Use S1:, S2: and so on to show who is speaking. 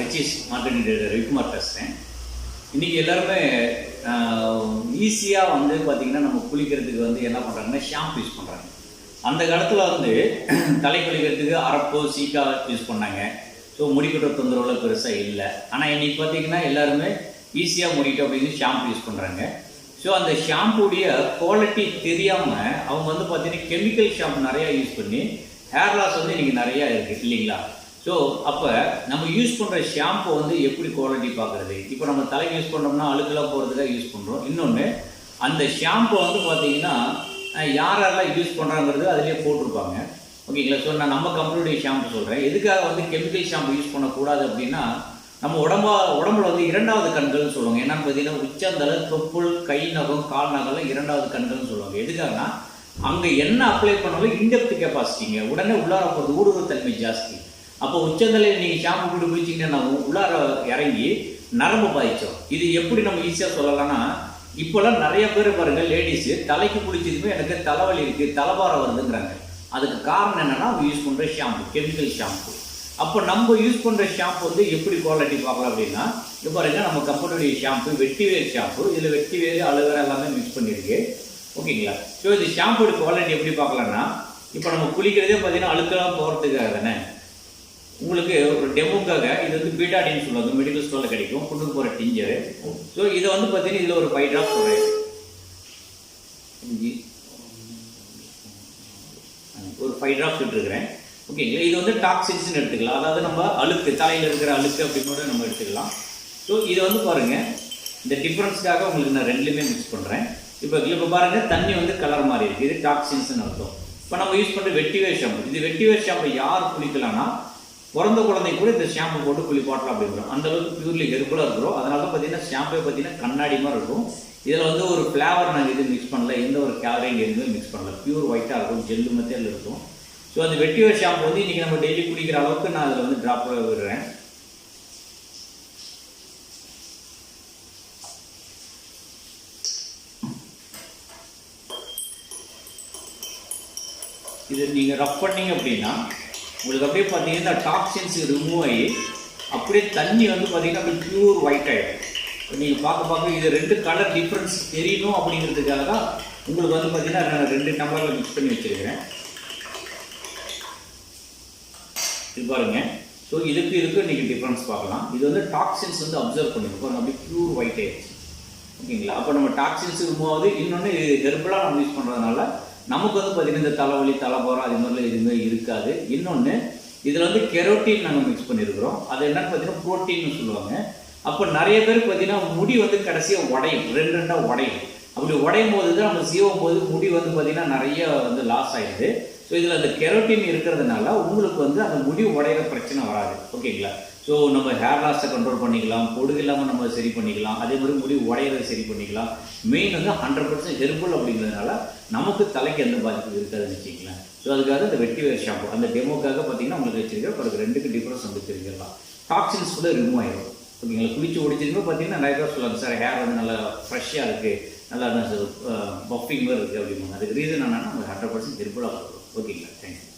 S1: ரிச்சிஸ் marketing Ravikumar பேசுகிறேன் இன்றைக்கி எல்லாருமே ஈஸியாக வந்து பார்த்திங்கன்னா நம்ம குளிக்கிறதுக்கு வந்து என்ன பண்ணுறாங்கன்னா ஷாம்பு யூஸ் பண்ணுறாங்க அந்த காலத்தில் வந்து தலை குளிக்கிறதுக்கு அரப்போ சீக்கா யூஸ் பண்ணாங்க. ஸோ முடிக்கட்ட தொந்தரவுல பெருசாக இல்லை. ஆனால் இன்றைக்கி பார்த்தீங்கன்னா எல்லாருமே ஈஸியாக முடிக்கட்டும் அப்படின்னு ஷாம்பு யூஸ் பண்ணுறாங்க ஸோ அந்த ஷாம்புடைய குவாலிட்டி தெரியாமல் அவங்க வந்து பார்த்தீங்கன்னா கெமிக்கல் ஷாம்பு நிறையா யூஸ் பண்ணி ஹேர் லாஸ் வந்து இன்றைக்கி நிறையா இருக்குது இல்லைங்களா? ஸோ அப்போ நம்ம யூஸ் பண்ணுற ஷாம்பு வந்து எப்படி குவாலிட்டி பார்க்குறது? இப்போ நம்ம தலைக்கு யூஸ் பண்ணோம்னா அழுக்கெல்லாம் போகிறதுக்காக யூஸ் பண்ணுறோம் இன்னொன்று அந்த ஷாம்பு வந்து பார்த்தீங்கன்னா யார் யாரெல்லாம் யூஸ் பண்ணுறாங்கிறது அதிலே போட்டிருப்பாங்க. ஓகேங்களா? ஸோ நான் நம்ம கம்பெனியுடைய ஷாம்பு சொல்கிறேன் எதுக்காக வந்து கெமிக்கல் ஷாம்பு யூஸ் பண்ணக்கூடாது அப்படின்னா நம்ம உடம்பா உடம்புல வந்து இரண்டாவது கண்கள்னு சொல்லுவாங்க. என்னன்னு பார்த்தீங்கன்னா உச்சந்தலை தொப்புள் கை நகம் கால் நகம்லாம் இரண்டாவது கண்கள்னு சொல்லுவாங்க. எதுக்காகனா அங்கே என்ன அப்ளை பண்ணாலும் இன்டெப்த் கெப்பாசிட்டிங்க உடனே உள்ளார போகிறது ஊடுருவ தன்மை ஜாஸ்தி. அப்போ உச்சந்தலையில் நீங்கள் ஷாம்பு போட்டு குளிச்சிங்கன்னா உள்ளார இறங்கி நரம்பு பாதிச்சோம் இது எப்படி நம்ம ஈஸியாக சொல்லலாம்னா இப்போல்லாம் நிறைய பேர் பாருங்கள் லேடிஸு தலைக்கு குளிச்சதுமே எனக்கு தலைவலி இருக்குது தலைபாரம் வருதுங்கிறாங்க. அதுக்கு காரணம் என்னென்னா அவங்க யூஸ் பண்ணுற ஷாம்பு கெமிக்கல் ஷாம்பு அப்போ நம்ம யூஸ் பண்ணுற ஷாம்பு வந்து எப்படி குவாலிட்டி பார்க்கலாம் அப்படின்னா இப்போ பாருங்க நம்ம கம்பெனியுடைய ஷாம்பு வெட்டிவேர் ஷாம்பு இதில் வெட்டிவேர் அலுவலா எல்லாமே மிக்ஸ் பண்ணியிருக்கு. ஓகேங்களா? ஸோ இது ஷாம்புடைய குவாலிட்டி எப்படி பார்க்கலாம்னா இப்போ நம்ம குளிக்கிறதே பார்த்தீங்கன்னா அழுக்கெல்லாம் போகிறதுக்காக தானே? உங்களுக்கு ஒரு டெமோக்காக இது வந்து பீட்டாடின்னு சொல்லுவாங்க. மெடிக்கல் ஸ்டோரில் கிடைக்கும். கொண்டு போகிற டிஞ்சரு ஸோ இதை வந்து பார்த்தீங்கன்னா இதில் ஒரு ஃபைவ் ட்ராப் சொல்கிறேன் ஒரு ஃபைவ் ட்ராப்ஸ் விட்டுருக்கிறேன். ஓகேங்களா இது வந்து டாக்ஸின்ஸ்னு எடுத்துக்கலாம். அதாவது நம்ம அழுக்கு தலையில் இருக்கிற அழுக்கு அப்படின்னு கூட நம்ம எடுத்துக்கலாம். ஸோ இதை வந்து பாருங்கள் இந்த டிஃப்ரென்ஸ்க்காக உங்களுக்கு நான் ரெண்டுலேயுமே மிக்ஸ் பண்ணுறேன் இப்போ இப்போ பாருங்கள் தண்ணி வந்து கலர் மாதிரி இருக்குது இது டாக்ஸின்ஸ்னு அர்த்தம். இப்போ நம்ம யூஸ் பண்ணுற வெட்டிவேர் ஷாம்பு இது வெட்டிவேர் ஷாம்பு யார் குளிக்கலாம்னா பிறந்த குழந்தை கூட இந்த ஷாம்பு போட்டு குளிப்பாட்டலாம் அப்படிங்கிறோம். அந்த அளவுக்கு பியூர்லி ஹெர்பலாக இருக்கிறோம். அதனால தான் பார்த்தீங்கன்னா ஷாம்பே பார்த்தீங்கன்னா கண்ணாடி மாதிரி இருக்கும். இதில் வந்து ஒரு ஃப்ளேவர் நாங்கள் எதுவும் மிக்ஸ் பண்ணல. எந்த ஒரு கேலரிங் எதுவுமே மிக்ஸ் பண்ணல. பியூர் ஒயிட்டாக இருக்கும். ஜெல்லு மத்தியில் இருக்கும். ஸோ அந்த வெட்டிவேர் ஷாம்பு வந்து இன்றைக்கி நம்ம டெய்லி குடிக்கிற அளவுக்கு நான் அதில் வந்து ட்ராப் விடுறேன். இது நீங்கள் ரப் பண்ணீங்க அப்படின்னா உங்களுக்கு அப்படியே பார்த்தீங்கன்னா டாக்ஸின்ஸ் ரிமூவ் ஆகி அப்படியே தண்ணி வந்து பார்த்தீங்கன்னா அப்படியே பியூர் ஒயிட் ஆகிடும் நீங்கள் பார்க்க பார்க்க இது ரெண்டு கலர் டிஃப்ரென்ஸ் தெரியணும் அப்படிங்கிறதுக்காக தான் உங்களுக்கு வந்து பார்த்தீங்கன்னா நான் ரெண்டு டம்ளரில் மிக்ஸ் பண்ணி வச்சுருக்கிறேன். இது பாருங்க. ஸோ இதுக்கு இதுக்கு நீங்கள் டிஃப்ரென்ஸ் பார்க்கலாம். இது வந்து டாக்ஸின்ஸ் வந்து அப்சர்வ் பண்ணிருக்கோம் அப்படியே பியூர் ஒயிட் ஆயிடுச்சு. ஓகேங்களா? அப்போ நம்ம டாக்ஸின்ஸ் ரிமூவ் ஆகுது. இன்னொன்று இது ஹெர்பலாக நம்ம யூஸ் பண்ணுறதுனால நமக்கு வந்து பார்த்தீங்கன்னா இந்த தலைவலி தலைபோரம் அது மாதிரிலாம் எதுவுமே இருக்காது. இன்னொன்று இதில் வந்து கெரோட்டின் நாங்கள் மிக்ஸ் பண்ணியிருக்கிறோம் அது என்னன்னு பார்த்தீங்கன்னா ப்ரோட்டீன்னு சொல்லுவாங்க. அப்போ நிறைய பேருக்கு பார்த்தீங்கன்னா முடி வந்து கடைசியாக உடையும். ரெண்டு ரெண்டாக உடையும். அப்படி உடையும் போது தான் நம்ம சீவும் போது முடி வந்து பார்த்திங்கன்னா நிறைய வந்து லாஸ் ஆகிடுது ஸோ இதில் அந்த கெரோட்டின் இருக்கிறதுனால உங்களுக்கு வந்து அந்த முடி உடையிற பிரச்சனை வராது. ஓகேங்களா? ஸோ நம்ம ஹேர் லாஸை கண்ட்ரோல் பண்ணிக்கலாம். பொடுகு இல்லாமல் நம்ம சரி பண்ணிக்கலாம். அதே மாதிரி முடி உடையிறதை சரி பண்ணிக்கலாம். மெயின் வந்து ஹண்ட்ரட் பர்சன்ட் ஹெர்பல் அப்படிங்கிறதுனால நமக்கு தலைக்கு எந்த பாதிப்பு இருக்காதுன்னு வச்சுக்கலாம் ஸோ அதுக்காக இந்த வெட்டி வேர் ஷாம்பு அந்த டெமோக்காக பார்த்தீங்கன்னா உங்களுக்கு வச்சிருக்கேன் பிறகு ரெண்டுக்கு டிஃப்ரென்ஸ் வந்து தெரிஞ்சிடலாம் டாக்ஸின்ஸ் கூட ரிமூவ் ஆகிடும் ஓகேங்களா குளிச்சு ஒடிச்சதுமே பார்த்தீங்கன்னா நிறைய பேர் சொல்லுவாங்க சார் ஹேர் வந்து நல்லா ஃப்ரெஷ்ஷாக இருக்குது நல்லா பஃபிங் மாதிரி இருக்குது அப்படிம்பாங்க. அதுக்கு ரீசன் என்னென்னா உங்களுக்கு ஹண்ட்ரட் பர்சன்ட் ஹெர்பலாக இருக்கும் ஓகேங்களா தேங்க்யூ